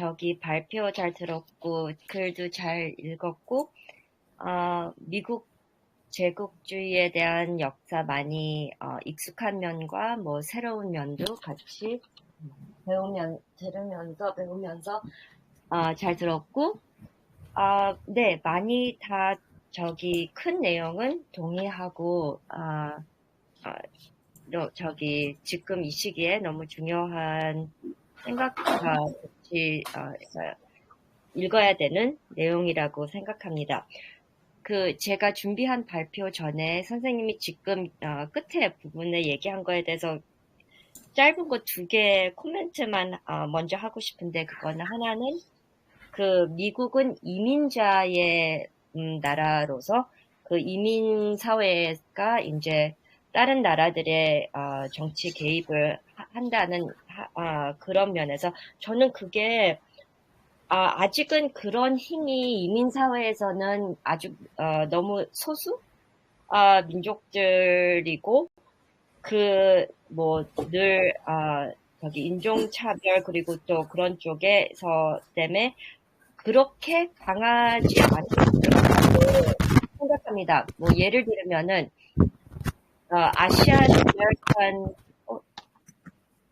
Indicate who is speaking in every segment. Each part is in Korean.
Speaker 1: 저기 발표 잘 들었고 글도 잘 읽었고 어, 미국 제국주의에 대한 역사 많이 어, 익숙한 면과 뭐 새로운 면도 같이 배우면 들으면서 배우면서 어, 잘 들었고 아, 네 많이 다 저기 큰 내용은 동의하고 아, 아, 너, 저기 지금 이 시기에 너무 중요한 생각과 같이 어, 읽어야 되는 내용이라고 생각합니다. 그 제가 준비한 발표 전에 선생님이 지금 어, 끝에 부분에 얘기한 거에 대해서 짧은 거 두 개 코멘트만 어, 먼저 하고 싶은데 그거는 하나는 그 미국은 이민자의 음, 나라로서 그 이민 사회가 이제 다른 나라들의 어, 정치 개입을 하, 한다는 하, 아, 그런 면에서 저는 그게 아, 아직은 그런 힘이 이민 사회에서는 아주 어, 너무 소수 아, 민족들이고 그 뭐늘 아, 저기 인종차별 그리고 또 그런 쪽에서 때문에 그렇게 강하지 않다고 생각합니다. 뭐 예를 들면은 어, 아시안 아메리칸 어,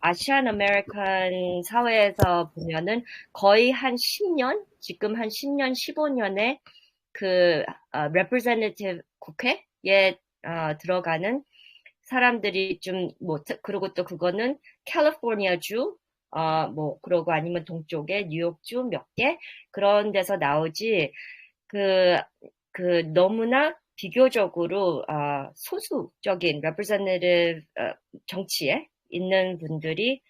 Speaker 1: 아시안 아메리칸 사회에서 보면은 거의 한 10년 지금 한 10년 15년에 그 어, representative 국회에 어, 들어가는 사람들이 좀 뭐 그리고 또 그거는 캘리포니아 주 어, 뭐, 그러고 아니면 동쪽에 뉴욕 주 몇 개? 그런 데서 나오지, 그, 그, 너무나 비교적으로, 어, 소수적인 representative 어, 정치에 있는 분들이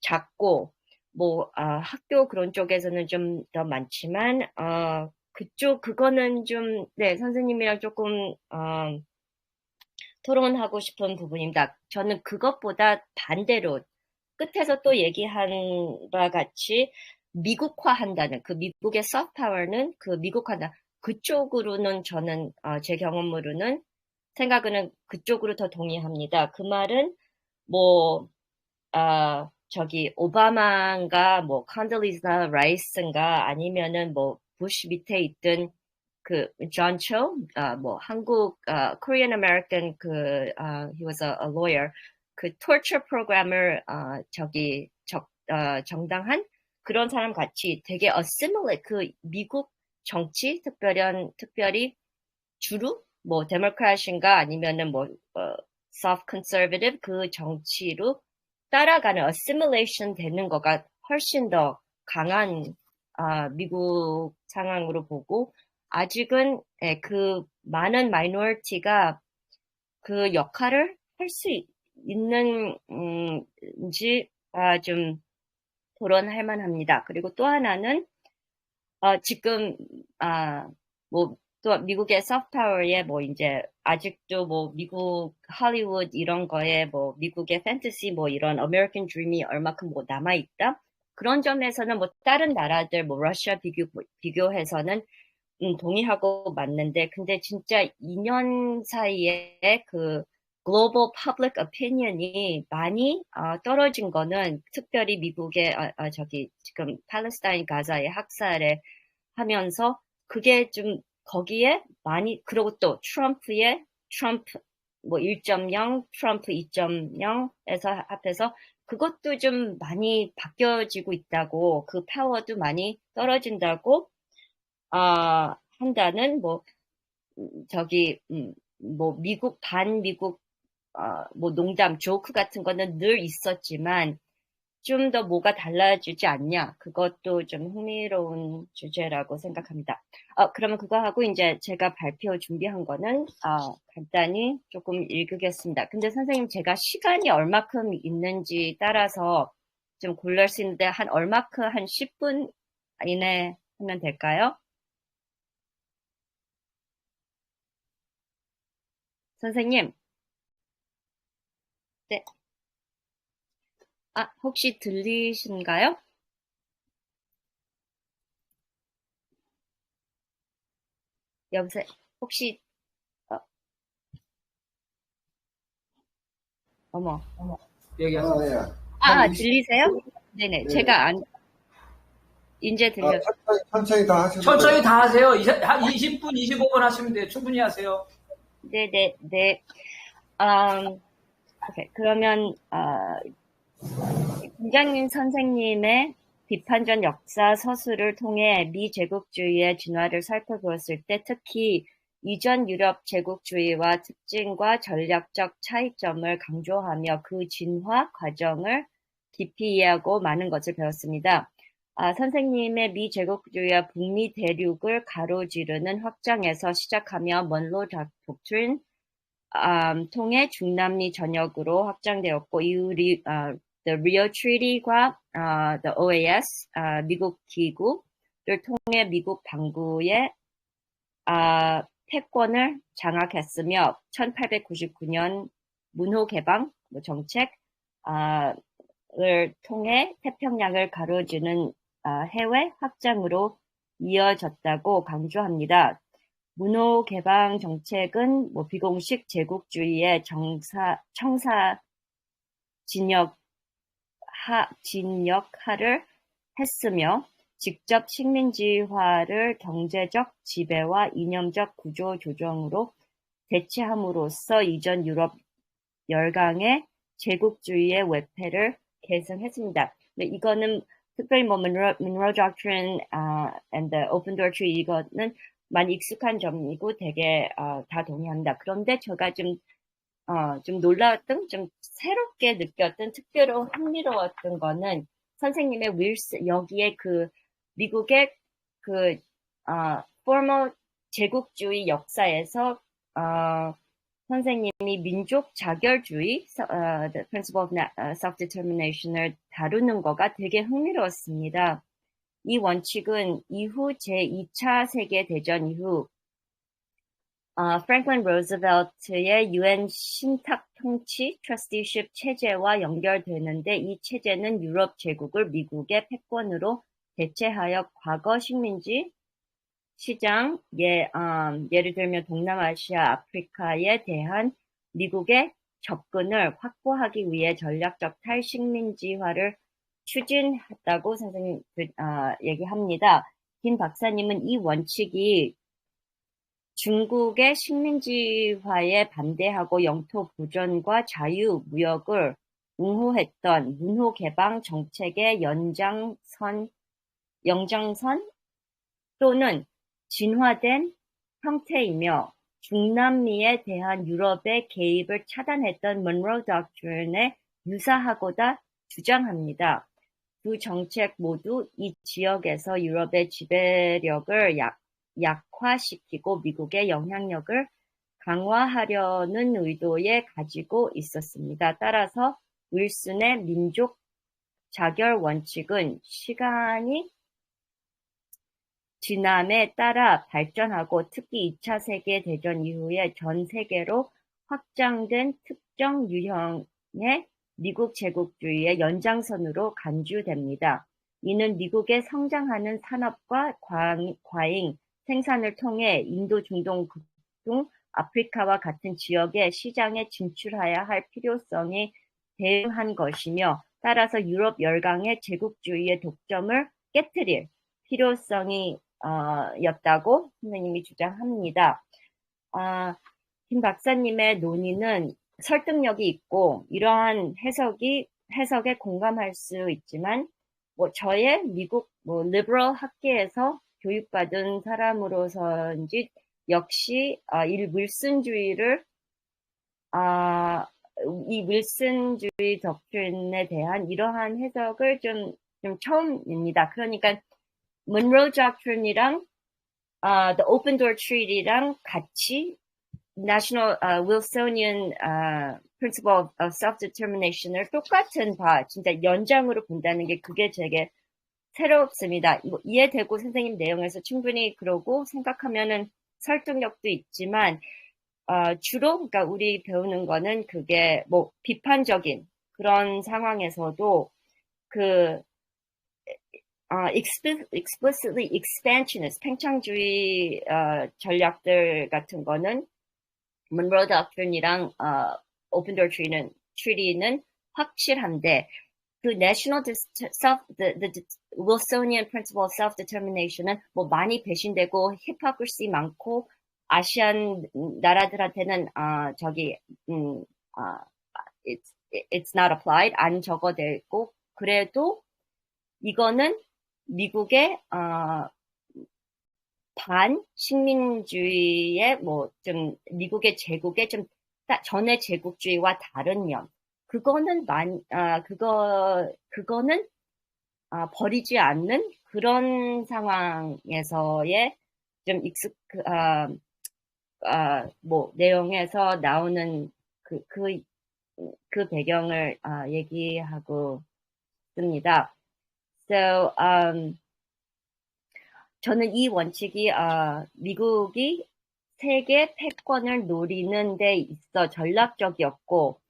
Speaker 1: 작고, 뭐, 어, 학교 그런 쪽에서는 좀 더 많지만, 어, 그쪽, 그거는 좀, 네, 선생님이랑 조금, 어, 토론하고 싶은 부분입니다. 저는 그것보다 반대로 끝에서 또 얘기한 바 같이 미국화한다는 그 미국의 power는 그 미국화다 그쪽으로는 저는 어, 제 경험으로는 생각은 그쪽으로 더 동의합니다. 그 말은 뭐 어, 저기 오바마인가 뭐 컨덜리즈나 라이스인가 아니면은 뭐 부시 밑에 있던 그 존 초, 어, 뭐 한국 어, Korean American 그 uh, he was a, a lawyer. 그 torture 프로그램을 어, 저기 적, 어, 정당한 그런 사람 같이 되게 assimilate 그 미국 정치 특별히 특별히 주로 뭐 데모크라신가? 아니면은 뭐 어, soft conservative 그 정치로 따라가는 assimilation 되는 거가 훨씬 더 강한 아, 미국 상황으로 보고 아직은 예, 그 많은 마이너리티가 그 역할을 할 수 있는지 아, 좀 토론할 만합니다. 그리고 또 하나는 어, 지금 아, 뭐 또 미국의 소프트웨어에 뭐 이제 아직도 뭐 미국 할리우드 이런 거에 뭐 미국의 판타지 뭐 이런 아메리칸 드림이 얼마큼 뭐 남아 있다. 그런 점에서는 뭐 다른 나라들 뭐 러시아 비교 비교해서는 음, 동의하고 맞는데 근데 진짜 2년 사이에 그 글로벌 퍼블릭 오피니언이 많이 어, 떨어진 거는 특별히 미국의 어, 어, 저기 지금 팔레스타인 가자의 학살에 하면서 그게 좀 거기에 많이 그리고 또 트럼프의 트럼프 뭐 1.0, 트럼프 2.0에서 합해서 그것도 좀 많이 바뀌어지고 있다고 그 파워도 많이 떨어진다고 어, 한다는 뭐 저기 음, 뭐 미국 반 미국 어, 뭐 농담, 조크 같은 거는 늘 있었지만 좀 더 뭐가 달라지지 않냐? 그것도 좀 흥미로운 주제라고 생각합니다. 어, 그러면 그거 하고 이제 제가 발표 준비한 거는 어, 간단히 조금 읽겠습니다. 근데 선생님 제가 시간이 얼마큼 있는지 따라서 좀 고를 수 있는데 한 얼마큼 한 10분 이내 하면 될까요? 선생님, 네. 아, 혹시 들리신가요? 여보세요? 혹시, 어, 어머,
Speaker 2: 얘기하세요.
Speaker 3: 아, 예.
Speaker 1: 아, 아, 들리세요? 네네,
Speaker 3: 네.
Speaker 1: 제가 안, 이제
Speaker 2: 아,
Speaker 1: 들려.
Speaker 2: 천천히, 천천히 다 하시면
Speaker 3: 천천히 다 하세요. 이제 한 20분, 25분 하시면 돼요. 충분히 하세요.
Speaker 1: 네, 네, 네. 음, 오케이. 그러면, 아, 김장민 선생님의 비판전 역사 서술을 통해 미 제국주의의 진화를 살펴보았을 때 특히 이전 유럽 제국주의와 특징과 전략적 차이점을 강조하며 그 진화 과정을 깊이 이해하고 많은 것을 배웠습니다. 아, 선생님의 미 제국주의와 북미 대륙을 가로지르는 확장에서 시작하며 먼로 독트린 음, 통해 중남미 전역으로 확장되었고 이후 리, 아, The Rio Treaty과 아, The OAS 아, 미국 기구를 통해 미국 방구의 아, 패권을 장악했으며 1899년 문호 개방 뭐 정책 아, 을 통해 태평양을 가로지는 아, 해외 확장으로 이어졌다고 강조합니다. 문호 개방 정책은 뭐 비공식 제국주의의 정사, 청사 진역 하, 진역하를 했으며 직접 식민지화를 경제적 지배와 이념적 구조 조정으로 대체함으로써 이전 유럽 열강의 제국주의의 외패를 계승했습니다. 이거는 특별히 뭐 Monroe, Monroe Doctrine uh, and the Open Door Treaty 이거는 많이 익숙한 점이고 되게 어, 다 동의합니다. 그런데 제가 좀, 어, 좀 놀라웠던, 좀 새롭게 느꼈던, 특별히 흥미로웠던 거는 선생님의 윌스, 여기에 그 미국의 그, 어, 포멀 제국주의 역사에서, 어, 선생님이 민족 자결주의, uh, the principle of self-determination을 다루는 거가 되게 흥미로웠습니다. 이 원칙은 이후 제2차 세계대전 이후 어, 프랭클린 로즈벨트의 유엔 신탁 통치 트러스티십 체제와 연결되는데 이 체제는 유럽 제국을 미국의 패권으로 대체하여 과거 식민지 시장, 예, 음, 예를 들면 동남아시아, 아프리카에 대한 미국의 접근을 확보하기 위해 전략적 탈식민지화를 추진했다고 선생님 어, 얘기합니다. 김 박사님은 이 원칙이 중국의 식민지화에 반대하고 영토 보전과 자유 무역을 옹호했던 문호 개방 정책의 연장선, 영장선 또는 진화된 형태이며 중남미에 대한 유럽의 개입을 차단했던 먼로 닥트린에 유사하고다 주장합니다. 두 정책 모두 이 지역에서 유럽의 지배력을 약, 약화시키고 미국의 영향력을 강화하려는 의도에 가지고 있었습니다. 따라서 윌슨의 민족 자결 원칙은 시간이 지남에 따라 발전하고 특히 2차 세계 대전 이후에 전 세계로 확장된 특정 유형의 미국 제국주의의 연장선으로 간주됩니다. 이는 미국의 성장하는 산업과 과잉 생산을 통해 인도, 중동, 극동, 아프리카와 같은 지역의 시장에 진출해야 할 필요성에 대응한 것이며 따라서 유럽 열강의 제국주의의 독점을 깨뜨릴 필요성이 어, 였다고 선생님이 주장합니다. 아, 김 박사님의 논의는 설득력이 있고 이러한 해석이 해석에 공감할 수 있지만 뭐 저의 미국 뭐 리버럴 학계에서 교육받은 사람으로서인지 역시 아, 이 윌슨주의를 아, 이 윌슨주의 덕트린에 대한 이러한 해석을 좀, 좀 처음입니다. 그러니까 Monroe Doctrine이랑 uh, The Open Door Treaty랑 같이 National uh, Wilsonian uh, Principle of Self-Determination을 똑같은 바, 진짜 연장으로 본다는 게 그게 되게 새롭습니다. 뭐 이해되고 선생님 내용에서 충분히 그러고 생각하면은 설득력도 있지만 어, 주로 그러니까 우리 배우는 거는 그게 뭐 비판적인 그런 상황에서도 그 어, explicitly expansionist 팽창주의 어, 전략들 같은 거는 Monroe Doctrine이랑 어, Open Door Treaty는, Treaty는 확실한데 그 national self the, the Wilsonian principle of self-determination은 뭐 많이 배신되고 hypocrisy 많고 아시안 나라들한테는 아 저기 음 아, it's it's not applied 안 적어되고 그래도 이거는 미국의 어, 반 식민주의의 뭐 좀 미국의 제국의 좀 따- 전의 제국주의와 다른 면 그거는 만 아, 그거 그거는 아, 버리지 않는 그런 상황에서의 좀 익숙 그, 아, 아, 뭐 내용에서 나오는 그, 그, 그 배경을 아, 얘기하고 있습니다. So, um, 저는 이 원칙이 아, 미국이 세계 패권을 노리는 데 있어 전략적이었고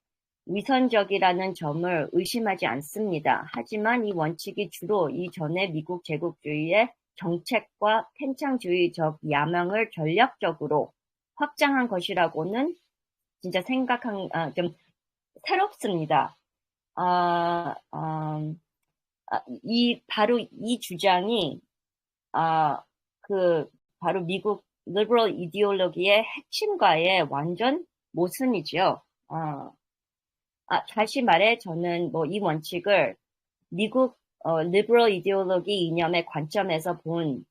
Speaker 1: 위선적이라는 점을 의심하지 않습니다. 하지만 이 원칙이 주로 이전의 미국 제국주의의 정책과 팽창주의적 야망을 전략적으로 확장한 것이라고는 진짜 생각한 아, 좀 새롭습니다. 아, 음, 아, 이 바로 이 주장이 아, 그 바로 미국 liberal 이데올로기의 핵심과의 완전 모순이지요. 아, 아, 다시 말해 저는 뭐 이 원칙을 미국 어, liberal 이데올로기 이념의 관점에서 본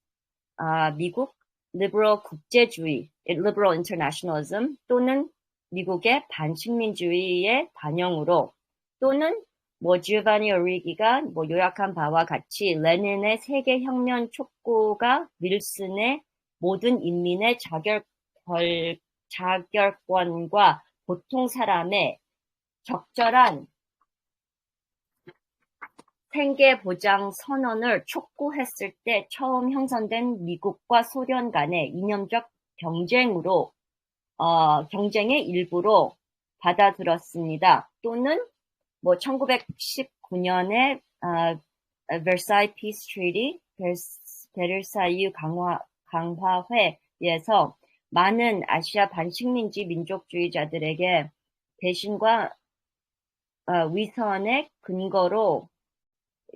Speaker 1: 아, 미국 liberal 국제주의, liberal internationalism 또는 미국의 반식민주의의 반영으로 또는 뭐 지오바니 오리기가 뭐 요약한 바와 같이 레닌의 세계 혁명 촉구가 윌슨의 모든 인민의 자결 결- 자결권과 보통 사람의 적절한 생계 보장 선언을 촉구했을 때 처음 형성된 미국과 소련 간의 이념적 경쟁으로 어, 경쟁의 일부로 받아들였습니다. 또는 뭐 1919년에 어, Versailles Peace Treaty, 베르사유 강화, 강화회에서 많은 아시아 반식민지 민족주의자들에게 배신과 어, 위선의 근거로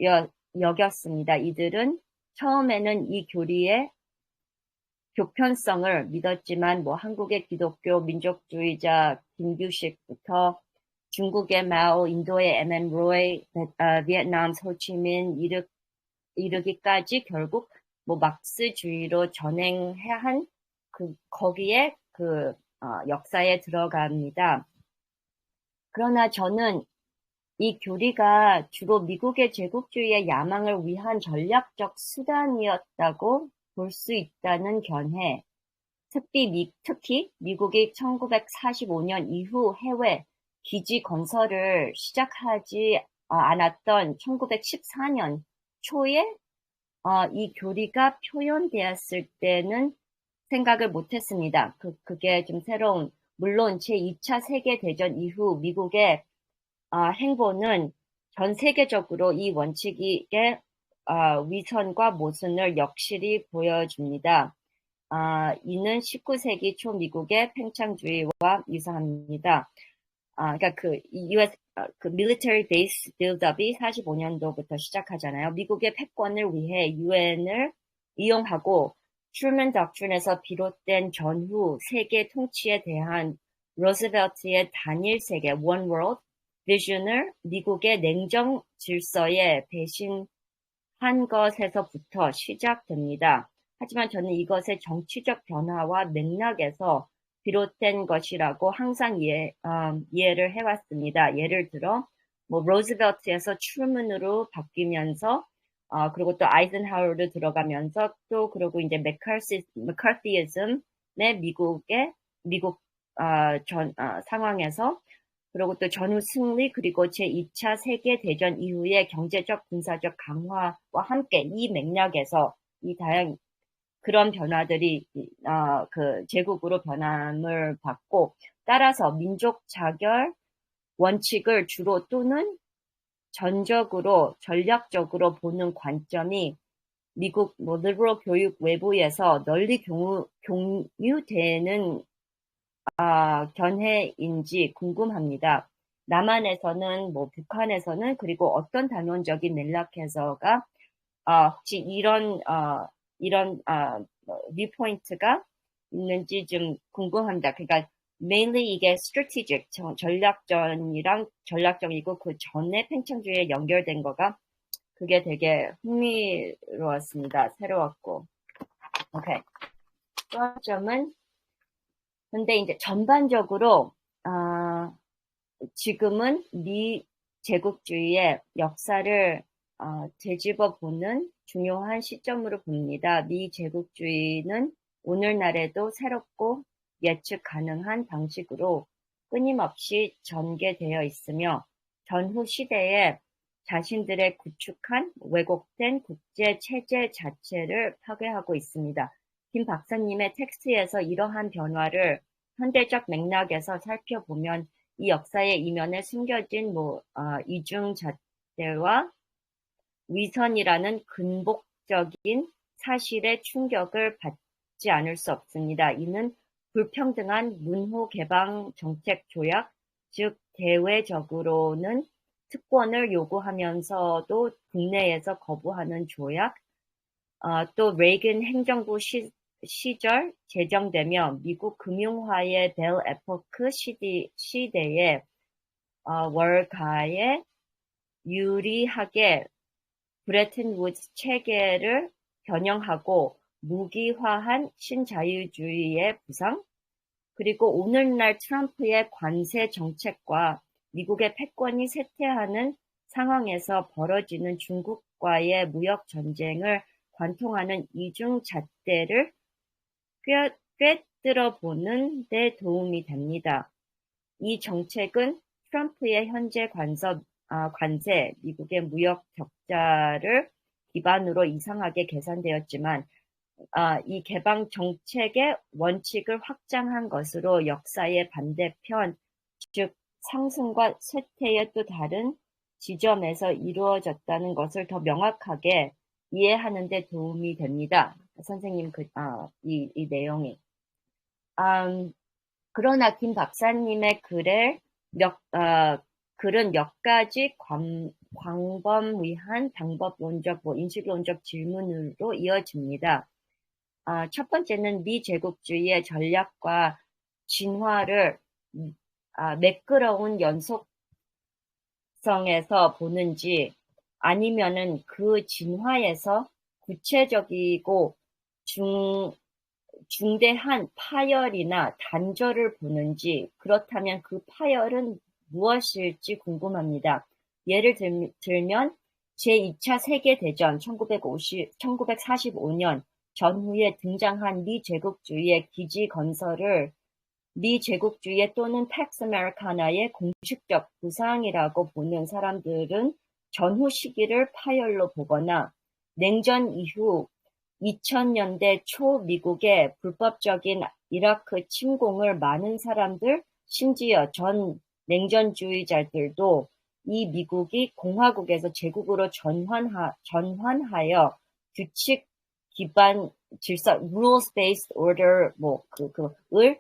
Speaker 1: 여, 여겼습니다. 이들은 처음에는 이 교리의 교편성을 믿었지만 뭐 한국의 기독교 민족주의자 김규식부터 중국의 마오, 인도의 M.M. 로이, 어, 베트남 호치민 이르, 이르기까지 결국 뭐 막스주의로 전행해야 한그 거기에 그 어, 역사에 들어갑니다. 그러나 저는 이 교리가 주로 미국의 제국주의의 야망을 위한 전략적 수단이었다고 볼 수 있다는 견해. 특히, 미국이 1945년 이후 해외 기지 건설을 시작하지 어, 않았던 1914년 초에 어, 이 교리가 표현되었을 때는 생각을 못했습니다. 그, 그게 좀 새로운, 물론 제2차 세계대전 이후 미국의 아, 행보는 전 세계적으로 이 원칙의 아, 위선과 모순을 역실히 보여줍니다. 아, 이는 19세기 초 미국의 팽창주의와 유사합니다. 아, 그러니까 그 US 아, 그 military base build-up이 45년도부터 시작하잖아요. 미국의 패권을 위해 유엔을 이용하고 트루먼 덕트린에서 비롯된 전후 세계 통치에 대한 로스벨트의 단일 세계 One World 비전을 미국의 냉정 질서에 배신한 것에서부터 시작됩니다. 하지만 저는 이것의 정치적 변화와 맥락에서 비롯된 것이라고 항상 이해, 음, 이해를 해왔습니다. 예를 들어, 뭐, 로즈벨트에서 트루먼으로 바뀌면서, 어, 그리고 또 아이젠하워로 들어가면서 또, 그리고 이제 메카시, 메카티이즘의 미국의, 미국, 어, 전, 어, 상황에서, 그리고 또 전후 승리, 그리고 제2차 세계대전 이후의 경제적, 군사적 강화와 함께 이 맥락에서 이 다양, 그런 변화들이 어, 그 제국으로 변함을 받고 따라서 민족 자결 원칙을 주로 또는 전적으로 전략적으로 보는 관점이 미국 뭐 리버럴 교육 외부에서 널리 공유, 공유되는 아, 견해인지 궁금합니다. 남한에서는 뭐 북한에서는 그리고 어떤 단원적인 맥락에서가 어, 혹시 이런 어, 이런 어, 뷰포인트가 있는지 좀 궁금합니다. 그러니까 mainly 이게 strategic 전략전이랑 전략적이고 그 전에 팽창주의에 연결된 거가 그게 되게 흥미로웠습니다. 새로웠고. 오케이. 또 한 점은 근데 이제 전반적으로 어, 지금은 미 제국주의의 역사를 어, 되짚어 보는 중요한 시점으로 봅니다. 미 제국주의는 오늘날에도 새롭고 예측 가능한 방식으로 끊임없이 전개되어 있으며 전후 시대에 자신들의 구축한 왜곡된 국제 체제 자체를 파괴하고 있습니다. 김 박사님의 텍스트에서 이러한 변화를 현대적 맥락에서 살펴보면 이 역사의 이면에 숨겨진 뭐 어, 이중 잣대와 위선이라는 근본적인 사실의 충격을 받지 않을 수 없습니다. 이는 불평등한 문호 개방 정책 조약, 즉 대외적으로는 특권을 요구하면서도 국내에서 거부하는 조약, 어, 또 레이건 행정부 시, 시절 제정되며 미국 금융화의 벨 에포크 시대, 시대에 어, 월가에 유리하게 브레튼 우즈 체계를 변형하고 무기화한 신자유주의의 부상, 그리고 오늘날 트럼프의 관세 정책과 미국의 패권이 쇠퇴하는 상황에서 벌어지는 중국과의 무역 전쟁을 관통하는 이중 잣대를 꿰뚫어 보는 데 도움이 됩니다. 이 정책은 트럼프의 현재 관서, 아, 관세, 미국의 무역 적자를 기반으로 이상하게 계산되었지만 아, 이 개방 정책의 원칙을 확장한 것으로 역사의 반대편, 즉 상승과 쇠퇴의 또 다른 지점에서 이루어졌다는 것을 더 명확하게 이해하는 데 도움이 됩니다. 선생님 그, 아, 이, 이 내용이. 음, 그러나 김 박사님의 글에 몇, 어, 글은 몇 가지 광, 광범위한 방법론적, 뭐 인식론적 질문으로 이어집니다. 어, 첫 번째는 미제국주의의 전략과 진화를 아, 매끄러운 연속성에서 보는지 아니면은 그 진화에서 구체적이고 중, 중대한 파열이나 단절을 보는지 그렇다면 그 파열은 무엇일지 궁금합니다. 예를 들, 들면 제2차 세계대전 1950, 1945년 전후에 등장한 미제국주의의 기지 건설을 미제국주의 또는 팩스 아메리카나의 공식적 부상이라고 보는 사람들은 전후 시기를 파열로 보거나 냉전 이후 2000년대 초 미국의 불법적인 이라크 침공을 많은 사람들, 심지어 전 냉전주의자들도 이 미국이 공화국에서 제국으로 전환하, 전환하여 규칙 기반 질서, rules-based order, 뭐, 그, 그, 을,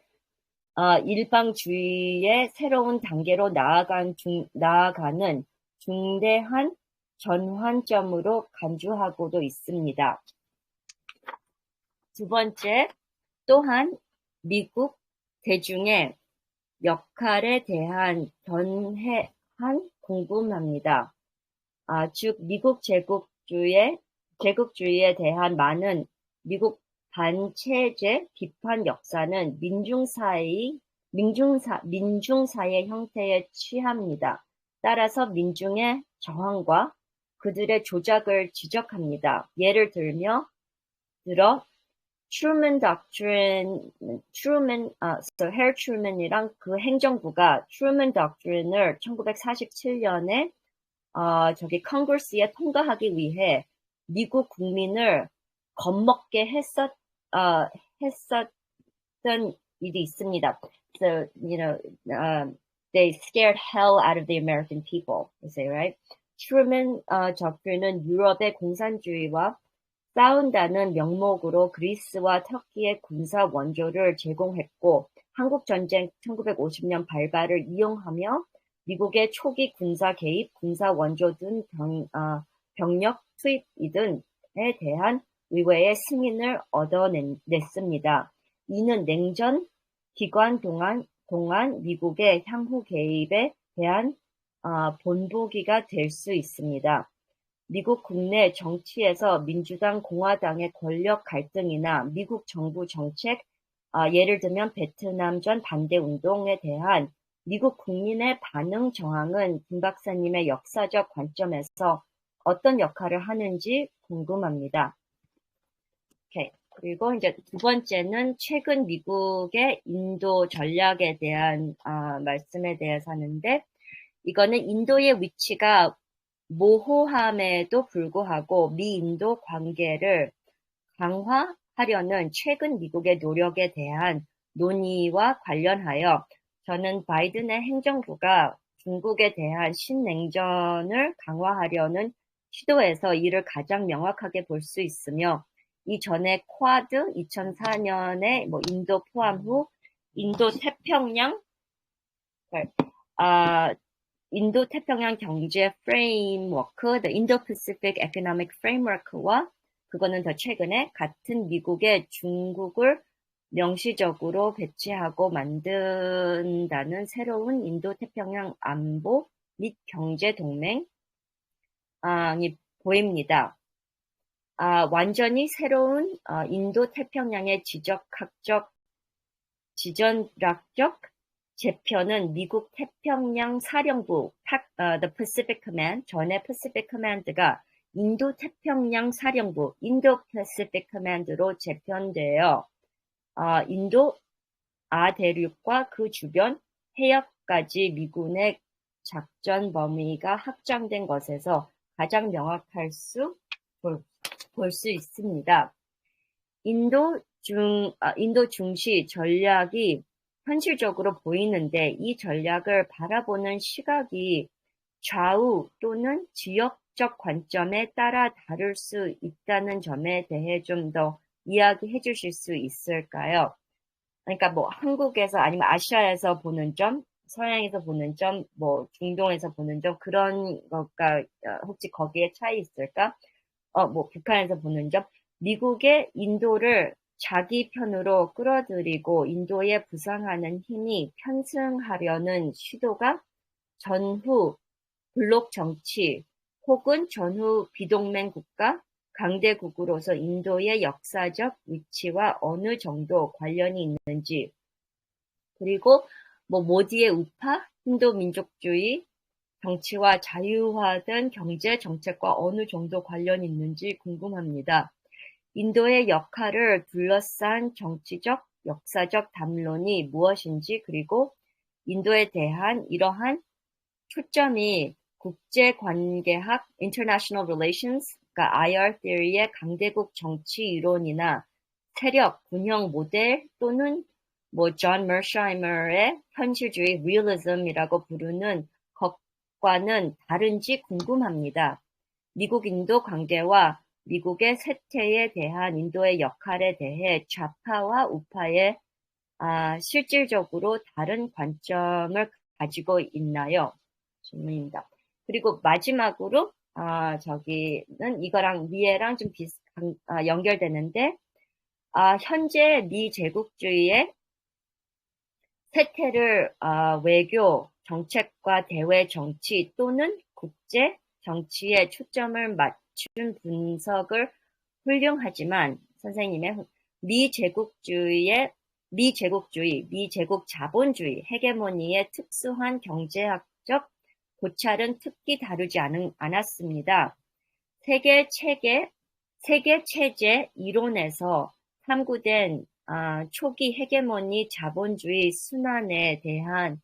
Speaker 1: 어, 일방주의의 새로운 단계로 나아간 중, 나아가는 중대한 전환점으로 간주하고도 있습니다. 두 번째, 또한 미국 대중의 역할에 대한 견해한 궁금합니다. 아, 즉 미국 제국주의 제국주의에 대한 많은 미국 반체제 비판 역사는 민중사의 민중사 민중사의 형태에 취합니다. 따라서 민중의 저항과 그들의 조작을 지적합니다. 예를 들며 들어 트루먼 닥트린 트루먼 아 so 헬 트루먼이랑 그 행정부가 트루먼 닥트린을 1947년에 어 저기 컨그레스에 통과하기 위해 미국 국민을 겁먹게 했었 어 했었던 일이 있습니다. So you know, um, they scared hell out of the American people. You say right? 트루먼 어, 적들는 유럽의 공산주의와 싸운다는 명목으로 그리스와 터키의 군사 원조를 제공했고 한국 전쟁 1950년 발발을 이용하며 미국의 초기 군사 개입, 군사 원조 등 병, 어, 병력 투입이든 대한 의회의 승인을 얻어냈습니다. 이는 냉전 기간 동안, 동안 미국의 향후 개입에 대한 어, 본보기가 될 수 있습니다. 미국 국내 정치에서 민주당, 공화당의 권력 갈등이나 미국 정부 정책, 아, 예를 들면 베트남전 반대 운동에 대한 미국 국민의 반응 정황은 김 박사님의 역사적 관점에서 어떤 역할을 하는지 궁금합니다. 오케이. 그리고 이제 두 번째는 최근 미국의 인도 전략에 대한 아, 말씀에 대해서 하는데 이거는 인도의 위치가 모호함에도 불구하고 미인도 관계를 강화하려는 최근 미국의 노력에 대한 논의와 관련하여 저는 바이든의 행정부가 중국에 대한 신냉전을 강화하려는 시도에서 이를 가장 명확하게 볼 수 있으며 이전에 쿼드 2004년에 뭐 인도 포함 후 인도 태평양 아, 인도 태평양 경제 프레임워크, The Indo-Pacific Economic Framework와 그거는 더 최근에 같은 미국의 중국을 명시적으로 배치하고 만든다는 새로운 인도 태평양 안보 및 경제 동맹이 보입니다. 아, 완전히 새로운 어, 인도 태평양의 지적학적, 지전학적 제편은 미국 태평양 사령부 uh, The Pacific Command 전에 Pacific Command가 인도 태평양 사령부 인도 Pacific Command로 재편되어 어, 인도 아 대륙과 그 주변 해역까지 미군의 작전 범위가 확장된 것에서 가장 명확할 수 볼 수 있습니다. 인도 중 아, 인도 중시 전략이 현실적으로 보이는데 이 전략을 바라보는 시각이 좌우 또는 지역적 관점에 따라 다를 수 있다는 점에 대해 좀 더 이야기해 주실 수 있을까요? 그러니까 뭐 한국에서 아니면 아시아에서 보는 점, 서양에서 보는 점, 뭐 중동에서 보는 점 그런 것과 어, 혹시 거기에 차이 있을까? 어, 뭐 북한에서 보는 점, 미국의 인도를 자기 편으로 끌어들이고 인도에 부상하는 힘이 편승하려는 시도가 전후 블록 정치 혹은 전후 비동맹 국가 강대국으로서 인도의 역사적 위치와 어느 정도 관련이 있는지 그리고 뭐 모디의 우파, 힌도 민족주의, 정치와 자유화된 경제 정책과 어느 정도 관련이 있는지 궁금합니다. 인도의 역할을 둘러싼 정치적, 역사적 담론이 무엇인지 그리고 인도에 대한 이러한 초점이 국제관계학 (International Relations) 그러니까 IR theory의 강대국 정치 이론이나 세력 군형 모델 또는 뭐 존 머샤이머의 현실주의 realism이라고 부르는 것과는 다른지 궁금합니다. 미국 인도 관계와 미국의 세태에 대한 인도의 역할에 대해 좌파와 우파의 아, 실질적으로 다른 관점을 가지고 있나요? 질문입니다. 그리고 마지막으로 아, 저기는 이거랑 위에랑 좀 비슷 아, 연결되는데 아, 현재 미 제국주의의 세태를 아, 외교 정책과 대외 정치 또는 국제 정치에 초점을 맞 맞춘 분석을 훌륭하지만 선생님의 미제국주의의 미제국주의, 미제국 자본주의, 헤게모니의 특수한 경제학적 고찰은 특히 다루지 않은, 않았습니다. 세계 체계, 세계 체제 이론에서 탐구된 아, 초기 헤게모니 자본주의 순환에 대한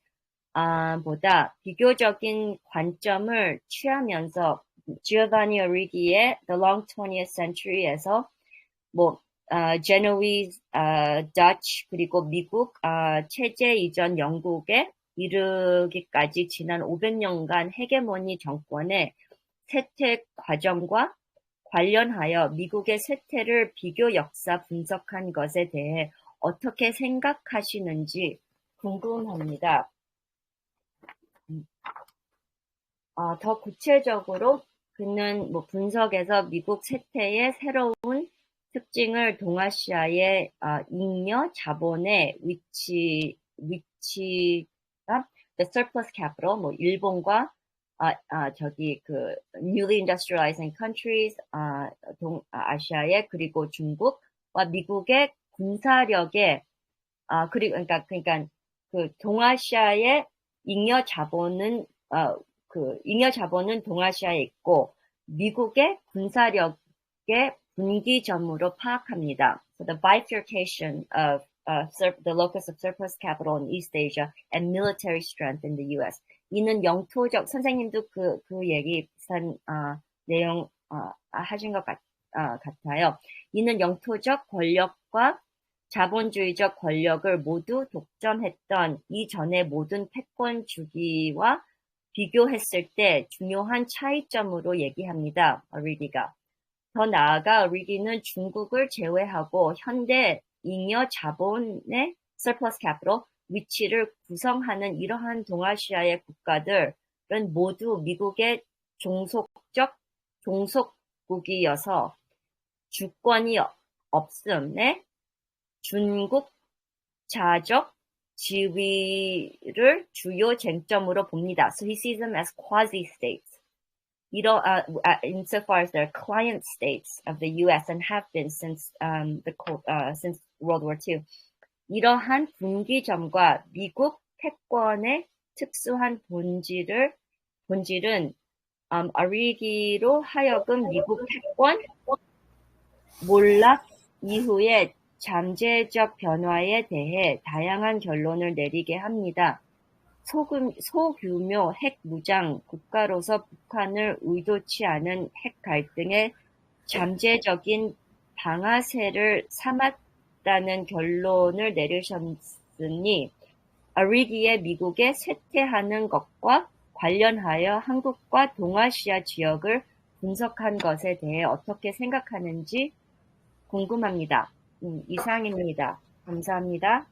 Speaker 1: 아, 보다 비교적인 관점을 취하면서 지오바니 오리기의 The Long 20th Century에서 뭐 어, 제노위즈, 어, 더치 그리고 미국 어, 체제 이전 영국에 이르기까지 지난 500년간 헤게모니 정권의 세태 과정과 관련하여 미국의 세태를 비교 역사 분석한 것에 대해 어떻게 생각하시는지 궁금합니다. 음. 어, 더 구체적으로 그는 뭐 분석에서 미국 세태의 새로운 특징을 동아시아의 어, 잉여 자본의 위치 위치가 the surplus capital 뭐 일본과 아, 아 저기 그 newly industrializing countries 아, 동 아시아의 그리고 중국과 미국의 군사력에 아 그리고 그러니까 그러니까 그 동아시아의 잉여 자본은 어, 그 잉여 자본은 동아시아에 있고 미국의 군사력의 분기점으로 파악합니다. So the bifurcation of uh, the locus of surplus capital in East Asia and military strength in the U.S. 이는 영토적 선생님도 그그 얘기 비슷한 어, 내용 어, 하신 것 같, 어, 같아요. 이는 영토적 권력과 자본주의적 권력을 모두 독점했던 이전의 모든 패권 주기와 비교했을 때 중요한 차이점으로 얘기합니다. 리기가. 더 나아가 리기는 중국을 제외하고 현대 잉여 자본의 surplus capital 위치를 구성하는 이러한 동아시아의 국가들은 모두 미국의 종속적 종속국이어서 주권이 없음에 중국 자적 지위를 주요 쟁점으로 봅니다. So he sees them as quasi-states. 이러, uh, insofar as they're client states of the U.S. and have been since um, the uh, since World War II. 이러한 분기점과 미국 패권의 특수한 본질을 본질은 um, 아리기로 하여금 미국 패권 몰락 이후에 잠재적 변화에 대해 다양한 결론을 내리게 합니다. 소규모 핵 무장 국가로서 북한을 의도치 않은 핵 갈등의 잠재적인 방아쇠를 삼았다는 결론을 내리셨으니 아리기의 미국에 쇠퇴하는 것과 관련하여 한국과 동아시아 지역을 분석한 것에 대해 어떻게 생각하는지 궁금합니다. 음, 이상입니다. 감사합니다.